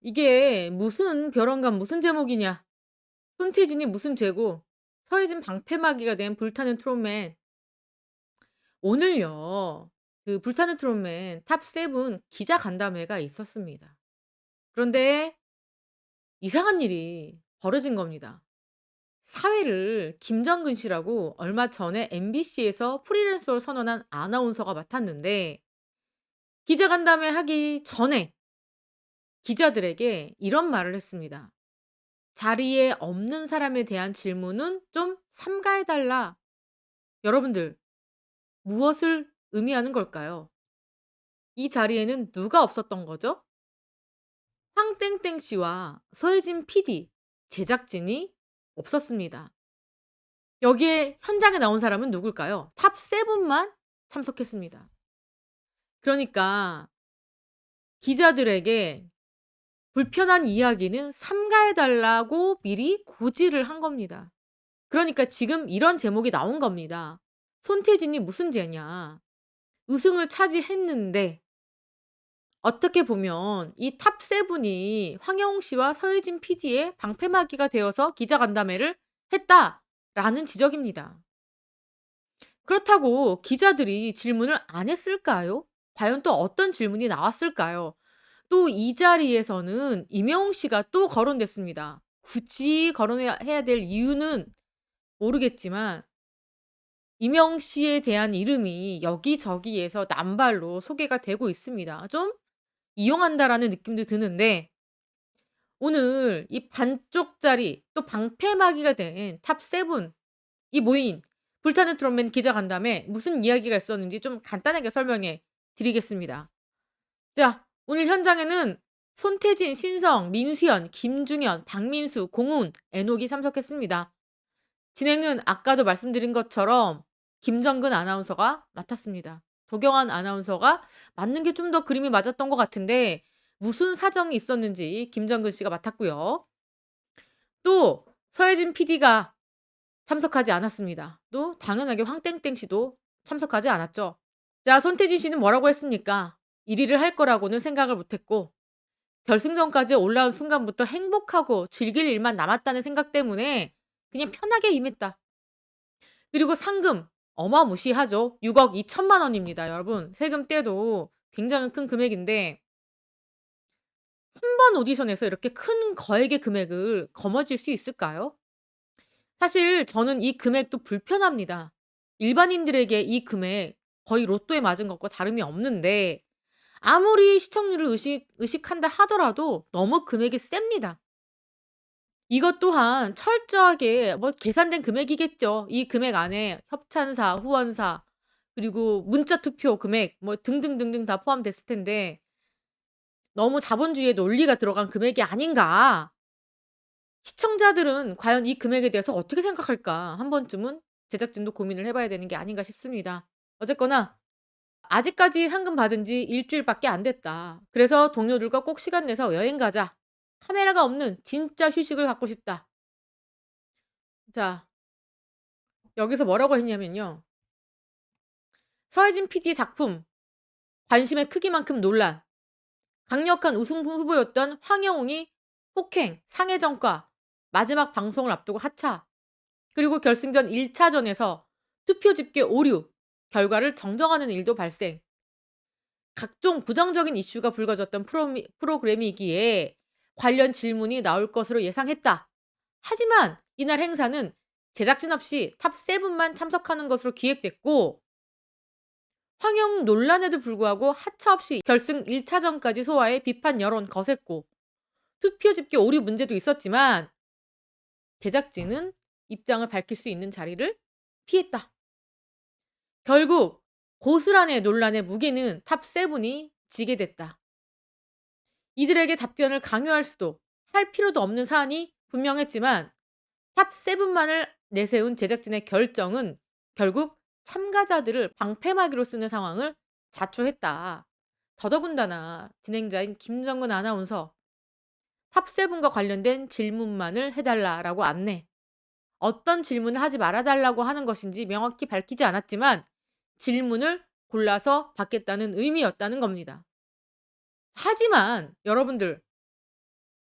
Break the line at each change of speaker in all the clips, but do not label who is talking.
이게 무슨 벼랑간 무슨 제목이냐. 손태진이 무슨 죄고 서혜진 방패막이가 된 불타는 트롯맨. 오늘요. 그 불타는 트롯맨 탑7 기자 간담회가 있었습니다. 그런데 이상한 일이 벌어진 겁니다. 사회를 김정근 씨라고 얼마 전에 MBC에서 프리랜서를 선언한 아나운서가 맡았는데 기자 간담회 하기 전에 기자들에게 이런 말을 했습니다. 자리에 없는 사람에 대한 질문은 좀 삼가해 달라. 여러분들, 무엇을 의미하는 걸까요? 이 자리에는 누가 없었던 거죠? 황땡땡 씨와 서혜진 PD, 제작진이 없었습니다. 여기에 현장에 나온 사람은 누굴까요? 탑7만 참석했습니다. 그러니까 기자들에게 불편한 이야기는 삼가해 달라고 미리 고지를 한 겁니다. 그러니까 지금 이런 제목이 나온 겁니다. 손태진이 무슨 죄냐. 우승을 차지했는데 어떻게 보면 이 탑7이 황영웅 씨와 서혜진 PD의 방패막이가 되어서 기자간담회를 했다라는 지적입니다. 그렇다고 기자들이 질문을 안 했을까요? 과연 또 어떤 질문이 나왔을까요? 또 이 자리에서는 임영웅 씨가 또 거론됐습니다. 굳이 거론해야 해야 될 이유는 모르겠지만 임영웅 씨에 대한 이름이 여기저기에서 남발로 소개가 되고 있습니다. 좀 이용한다라는 느낌도 드는데 오늘 이 반쪽짜리 또 방패막이가 된 탑7 이 모인 불타는 트롯맨 기자 간담회 무슨 이야기가 있었는지 좀 간단하게 설명해 드리겠습니다. 자, 오늘 현장에는 손태진, 신성, 민수연, 김중현, 박민수, 공훈, 애녹이 참석했습니다. 진행은 아까도 말씀드린 것처럼 김정근 아나운서가 맡았습니다. 도경환 아나운서가 맞는 게 좀 더 그림이 맞았던 것 같은데 무슨 사정이 있었는지 김정근 씨가 맡았고요. 또 서혜진 PD가 참석하지 않았습니다. 또 당연하게 황땡땡 씨도 참석하지 않았죠. 자, 손태진 씨는 뭐라고 했습니까? 1위를 할 거라고는 생각을 못했고 결승전까지 올라온 순간부터 행복하고 즐길 일만 남았다는 생각 때문에 그냥 편하게 임했다. 그리고 상금 어마무시하죠. 6억 2천만 원입니다, 여러분. 세금 떼도 굉장히 큰 금액인데 한 번 오디션에서 이렇게 큰 거액의 금액을 거머쥘 수 있을까요? 사실 저는 이 금액도 불편합니다. 일반인들에게 이 금액 거의 로또에 맞은 것과 다름이 없는데 아무리 시청률을 의식, 의식한다 하더라도 너무 금액이 셉니다. 이것 또한 철저하게 뭐 계산된 금액이겠죠. 이 금액 안에 협찬사, 후원사, 그리고 문자 투표 금액 뭐 등등등등 다 포함됐을 텐데 너무 자본주의의 논리가 들어간 금액이 아닌가. 시청자들은 과연 이 금액에 대해서 어떻게 생각할까? 한 번쯤은 제작진도 고민을 해봐야 되는 게 아닌가 싶습니다. 어쨌거나 아직까지 상금 받은 지 일주일밖에 안 됐다. 그래서 동료들과 꼭 시간 내서 여행 가자. 카메라가 없는 진짜 휴식을 갖고 싶다. 자, 여기서 뭐라고 했냐면요. 서혜진 PD의 작품 관심의 크기만큼 논란. 강력한 우승 후보였던 황영웅이 폭행, 상해전과 마지막 방송을 앞두고 하차. 그리고 결승전 1차전에서 투표 집계 오류, 결과를 정정하는 일도 발생. 각종 부정적인 이슈가 불거졌던 프로미, 프로그램이기에 관련 질문이 나올 것으로 예상했다. 하지만 이날 행사는 제작진 없이 탑7만 참석하는 것으로 기획됐고 황영 논란에도 불구하고 하차 없이 결승 1차전까지 소화해 비판 여론 거셌고 투표 집계 오류 문제도 있었지만 제작진은 입장을 밝힐 수 있는 자리를 피했다. 결국 고스란의 논란의 무게는 탑7이 지게 됐다. 이들에게 답변을 강요할 수도 할 필요도 없는 사안이 분명했지만 탑7만을 내세운 제작진의 결정은 결국 참가자들을 방패막이로 쓰는 상황을 자초했다. 더더군다나 진행자인 김정근 아나운서 탑7과 관련된 질문만을 해달라라고 안내. 어떤 질문을 하지 말아달라고 하는 것인지 명확히 밝히지 않았지만 질문을 골라서 받겠다는 의미였다는 겁니다. 하지만 여러분들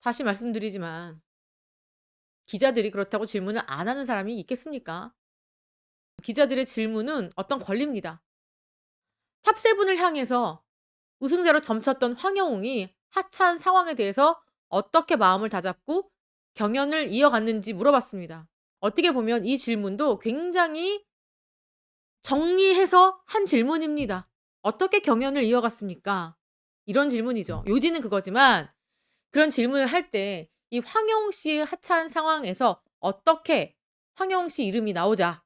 다시 말씀드리지만 기자들이 그렇다고 질문을 안 하는 사람이 있겠습니까? 기자들의 질문은 어떤 권리입니다. 탑세븐을 향해서 우승자로 점쳤던 황영웅이 하차한 상황에 대해서 어떻게 마음을 다잡고 경연을 이어갔는지 물어봤습니다. 어떻게 보면 이 질문도 굉장히 정리해서 한 질문입니다. 어떻게 경연을 이어갔습니까? 이런 질문이죠. 요지는 그거지만 그런 질문을 할 때 이 황영웅 씨의 하차한 상황에서 어떻게 황영웅 씨 이름이 나오자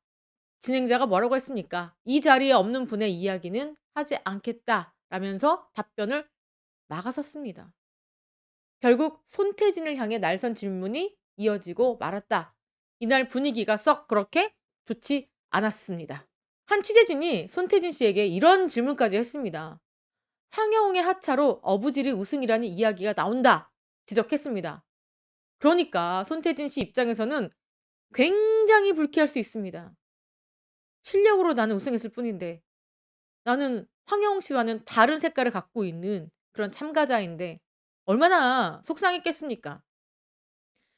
진행자가 뭐라고 했습니까? 이 자리에 없는 분의 이야기는 하지 않겠다 라면서 답변을 막아섰습니다. 결국 손태진을 향해 날선 질문이 이어지고 말았다. 이날 분위기가 썩 그렇게 좋지 않았습니다. 한 취재진이 손태진 씨에게 이런 질문까지 했습니다. 황영웅의 하차로 어부질이 우승이라는 이야기가 나온다. 지적했습니다. 그러니까 손태진 씨 입장에서는 굉장히 불쾌할 수 있습니다. 실력으로 나는 우승했을 뿐인데 나는 황영웅 씨와는 다른 색깔을 갖고 있는 그런 참가자인데 얼마나 속상했겠습니까?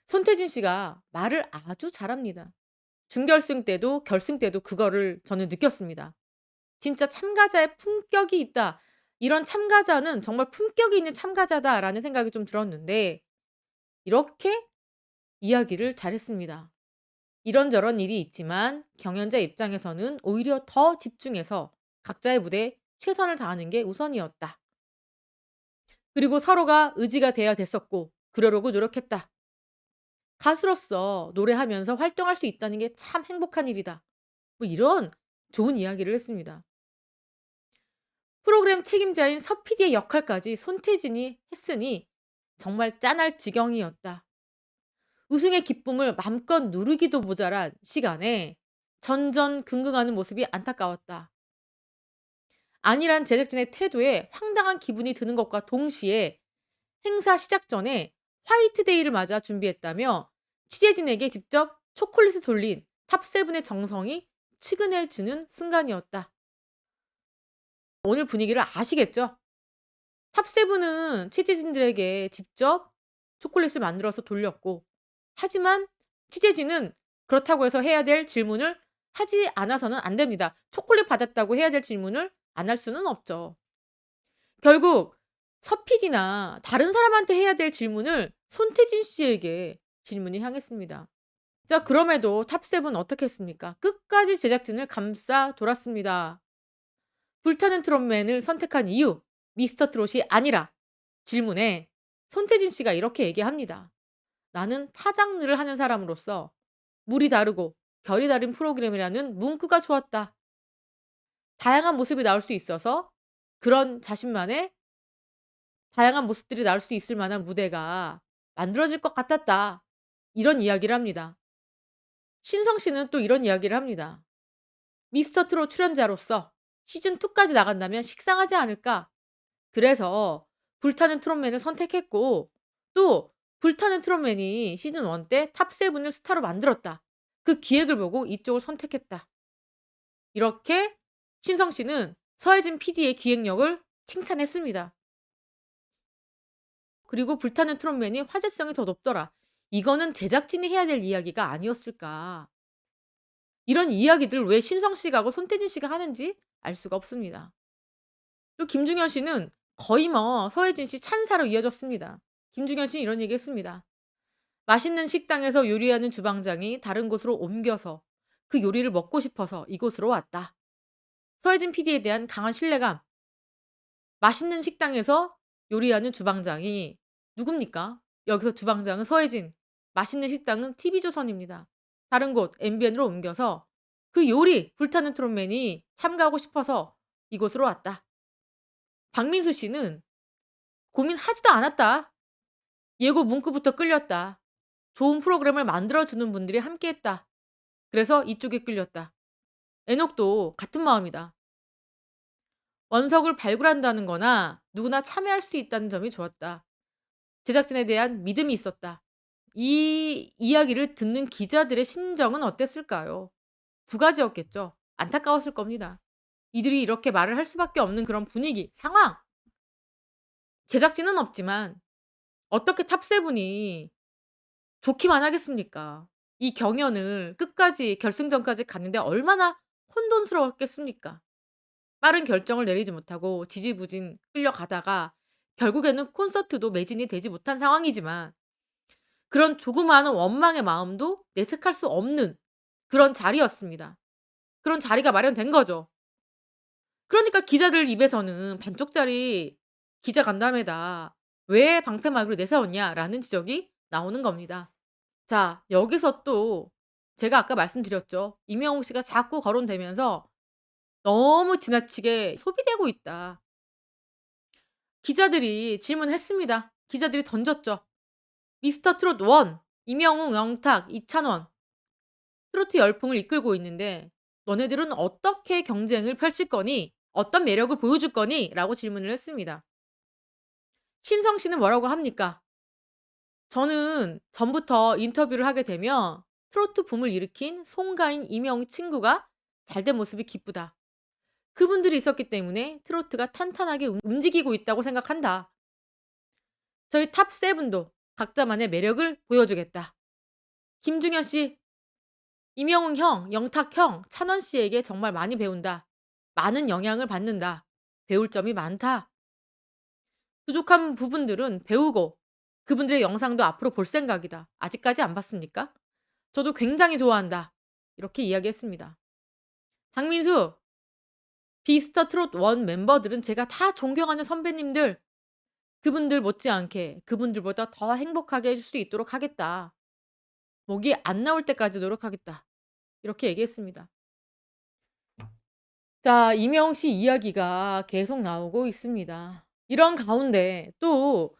손태진 씨가 말을 아주 잘합니다. 준결승 때도 결승 때도 그거를 저는 느꼈습니다. 진짜 참가자의 품격이 있다. 이런 참가자는 정말 품격이 있는 참가자다라는 생각이 좀 들었는데 이렇게 이야기를 잘했습니다. 이런저런 일이 있지만 경연자 입장에서는 오히려 더 집중해서 각자의 무대에 최선을 다하는 게 우선이었다. 그리고 서로가 의지가 돼야 됐었고 그러려고 노력했다. 가수로서 노래하면서 활동할 수 있다는 게 참 행복한 일이다. 뭐 이런 좋은 이야기를 했습니다. 프로그램 책임자인 서 PD의 역할까지 손태진이 했으니 정말 짠할 지경이었다. 우승의 기쁨을 맘껏 누르기도 모자란 시간에 전전긍긍하는 모습이 안타까웠다. 아니란 제작진의 태도에 황당한 기분이 드는 것과 동시에 행사 시작 전에 화이트데이를 맞아 준비했다며 취재진에게 직접 초콜릿을 돌린 탑세븐의 정성이 치근해지는 순간이었다. 오늘 분위기를 아시겠죠? 탑세븐은 취재진들에게 직접 초콜릿을 만들어서 돌렸고, 하지만 취재진은 그렇다고 해서 해야 될 질문을 하지 않아서는 안 됩니다. 초콜릿 받았다고 해야 될 질문을 안 할 수는 없죠. 결국 서PD나 다른 사람한테 해야 될 질문을 손태진 씨에게 질문이 향했습니다. 자, 그럼에도 탑세븐 어떻게 했습니까? 끝까지 제작진을 감싸 돌았습니다. 불타는 트롯맨을 선택한 이유, 미스터 트롯이 아니라 질문에 손태진 씨가 이렇게 얘기합니다. 나는 타 장르를 하는 사람으로서 물이 다르고 결이 다른 프로그램이라는 문구가 좋았다. 다양한 모습이 나올 수 있어서 그런 자신만의 다양한 모습들이 나올 수 있을 만한 무대가 만들어질 것 같았다. 이런 이야기를 합니다. 신성 씨는 또 이런 이야기를 합니다. 미스터 트롯 출연자로서 시즌2까지 나간다면 식상하지 않을까? 그래서 불타는 트롯맨을 선택했고, 또 불타는 트롯맨이 시즌1 때 탑7을 스타로 만들었다. 그 기획을 보고 이쪽을 선택했다. 이렇게 신성 씨는 서혜진 PD의 기획력을 칭찬했습니다. 그리고 불타는 트롯맨이 화제성이 더 높더라. 이거는 제작진이 해야 될 이야기가 아니었을까. 이런 이야기들을 왜 신성 씨가 하고 손태진 씨가 하는지 알 수가 없습니다. 또 김중현 씨는 거의 뭐 서혜진 씨 찬사로 이어졌습니다. 김중현 씨는 이런 얘기 했습니다. 맛있는 식당에서 요리하는 주방장이 다른 곳으로 옮겨서 그 요리를 먹고 싶어서 이곳으로 왔다. 서혜진 PD에 대한 강한 신뢰감. 맛있는 식당에서 요리하는 주방장이 누굽니까? 여기서 주방장은 서혜진, 맛있는 식당은 TV조선입니다. 다른 곳 MBN으로 옮겨서 그 요리 불타는 트롯맨이 참가하고 싶어서 이곳으로 왔다. 박민수 씨는 고민하지도 않았다. 예고 문구부터 끌렸다. 좋은 프로그램을 만들어주는 분들이 함께했다. 그래서 이쪽에 끌렸다. 애녹도 같은 마음이다. 원석을 발굴한다는 거나 누구나 참여할 수 있다는 점이 좋았다. 제작진에 대한 믿음이 있었다. 이 이야기를 듣는 기자들의 심정은 어땠을까요? 두 가지였겠죠. 안타까웠을 겁니다. 이들이 이렇게 말을 할 수밖에 없는 그런 분위기, 상황. 제작진은 없지만 어떻게 탑세븐이 좋기만 하겠습니까? 이 경연을 끝까지 결승전까지 갔는데 얼마나 혼돈스러웠겠습니까? 빠른 결정을 내리지 못하고 지지부진 끌려가다가 결국에는 콘서트도 매진이 되지 못한 상황이지만 그런 조그마한 원망의 마음도 내색할 수 없는 그런 자리였습니다. 그런 자리가 마련된 거죠. 그러니까 기자들 입에서는 "반쪽짜리 기자 간담회다. 왜 방패막으로 내세웠냐?"라는 지적이 나오는 겁니다. 자 여기서 또 제가 아까 말씀드렸죠. 이명웅 씨가 자꾸 거론되면서 너무 지나치게 소비되고 있다. 기자들이 질문했습니다. 기자들이 던졌죠. 미스터 트롯 1 이명웅, 영탁, 이찬원 트로트 열풍을 이끌고 있는데 "너네들은 어떻게 경쟁을 펼칠 거니? 어떤 매력을 보여줄 거니?" 라고 질문을 했습니다. 신성 씨는 뭐라고 합니까? "저는 전부터 인터뷰를 하게 되면 트로트 붐을 일으킨 송가인, 이명웅 친구가 잘 된 모습이 기쁘다. 그분들이 있었기 때문에 트로트가 탄탄하게 움 움직이고 있다고 생각한다. 저희 탑7도 각자만의 매력을 보여주겠다." 김중현 씨 "이명웅 형, 영탁 형, 찬원 씨에게 정말 많이 배운다. 많은 영향을 받는다. 배울 점이 많다. 부족한 부분들은 배우고 그분들의 영상도 앞으로 볼 생각이다. 아직까지 안 봤습니까? 저도 굉장히 좋아한다." 이렇게 이야기했습니다. 박민수 "비스터 트롯 1 멤버들은 제가 다 존경하는 선배님들. 그분들 못지않게 그분들보다 더 행복하게 해줄 수 있도록 하겠다. 목이 안 나올 때까지 노력하겠다." 이렇게 얘기했습니다. 자 이명웅 씨 이야기가 계속 나오고 있습니다. 이런 가운데 또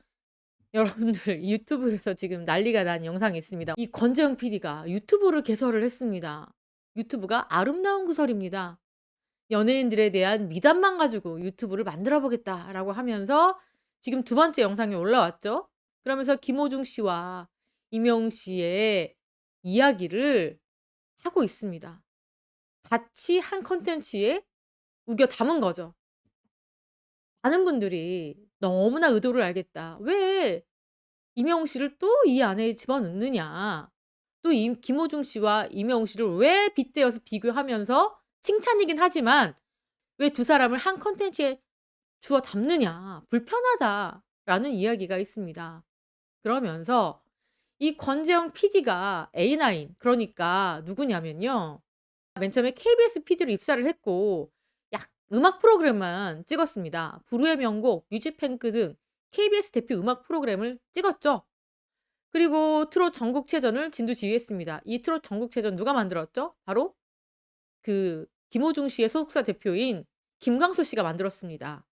여러분들 유튜브에서 지금 난리가 난 영상이 있습니다. 이 권재영 PD가 유튜브를 개설을 했습니다. 유튜브가 아름다운 구설입니다. 연예인들에 대한 미담만 가지고 유튜브를 만들어 보겠다라고 하면서 지금 두 번째 영상이 올라왔죠. 그러면서 김호중 씨와 이명웅 씨의 이야기를 하고 있습니다. 같이 한 콘텐츠에 우겨 담은 거죠. 많은 분들이 너무나 의도를 알겠다. 왜 이명웅 씨를 또 이 안에 집어넣느냐. 또 이 김호중 씨와 이명웅 씨를 왜 빗대어서 비교하면서 칭찬이긴 하지만 왜 두 사람을 한 콘텐츠에 주어 담느냐. 불편하다라는 이야기가 있습니다. 그러면서 이 권재영 PD가 A9 그러니까 누구냐면요. 맨 처음에 KBS PD로 입사를 했고 약 음악 프로그램만 찍었습니다. 불후의 명곡, 뮤직뱅크 등 KBS 대표 음악 프로그램을 찍었죠. 그리고 트롯 전국체전을 진두지휘했습니다. 이 트롯 전국체전 누가 만들었죠? 바로 그 김호중 씨의 소속사 대표인 김광수 씨가 만들었습니다.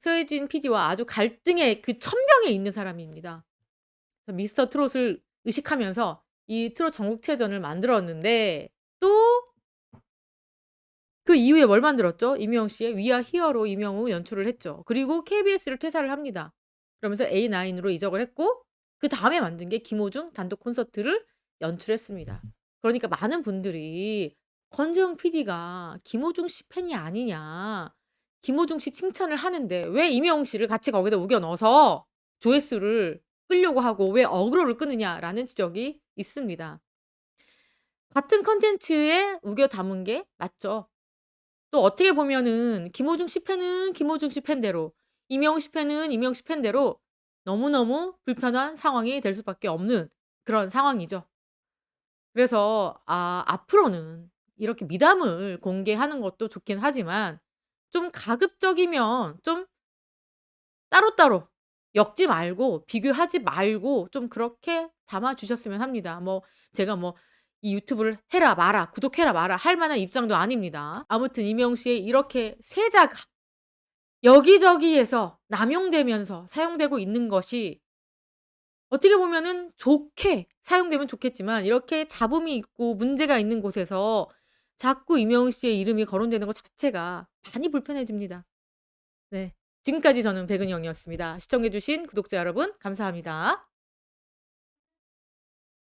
서혜진 PD와 아주 갈등의 그 천명에 있는 사람입니다. 미스터 트롯을 의식하면서 이 트롯 전국체전을 만들었는데 또 그 이후에 뭘 만들었죠? 이명웅 씨의 Are Here로 이명웅 연출을 했죠. 그리고 KBS를 퇴사를 합니다. 그러면서 A9으로 이적을 했고 그 다음에 만든 게 김호중 단독 콘서트를 연출했습니다. 그러니까 많은 분들이 권재영 PD가 김호중 씨 팬이 아니냐. 김호중 씨 칭찬을 하는데 왜 이명웅 씨를 같이 거기다 우겨 넣어서 조회수를 끌려고 하고 왜 어그로를 끄느냐라는 지적이 있습니다. 같은 콘텐츠에 우겨 담은 게 맞죠. 또 어떻게 보면은 김호중 씨 팬은 김호중 씨 팬대로, 이명웅 씨 팬은 이명웅 씨 팬대로 너무너무 불편한 상황이 될 수밖에 없는 그런 상황이죠. 그래서 아 앞으로는 이렇게 미담을 공개하는 것도 좋긴 하지만 좀 가급적이면 좀 따로따로 엮지 말고 비교하지 말고 좀 그렇게 담아 주셨으면 합니다. 뭐 제가 뭐 이 유튜브를 해라 마라 구독해라 마라 할 만한 입장도 아닙니다. 아무튼 이명웅 씨의 이렇게 세자가 여기저기에서 남용되면서 사용되고 있는 것이 어떻게 보면은 좋게 사용되면 좋겠지만 이렇게 잡음이 있고 문제가 있는 곳에서 자꾸 이명웅 씨의 이름이 거론되는 것 자체가 많이 불편해집니다. 네. 지금까지 저는 백은영이었습니다. 시청해 주신 구독자 여러분 감사합니다.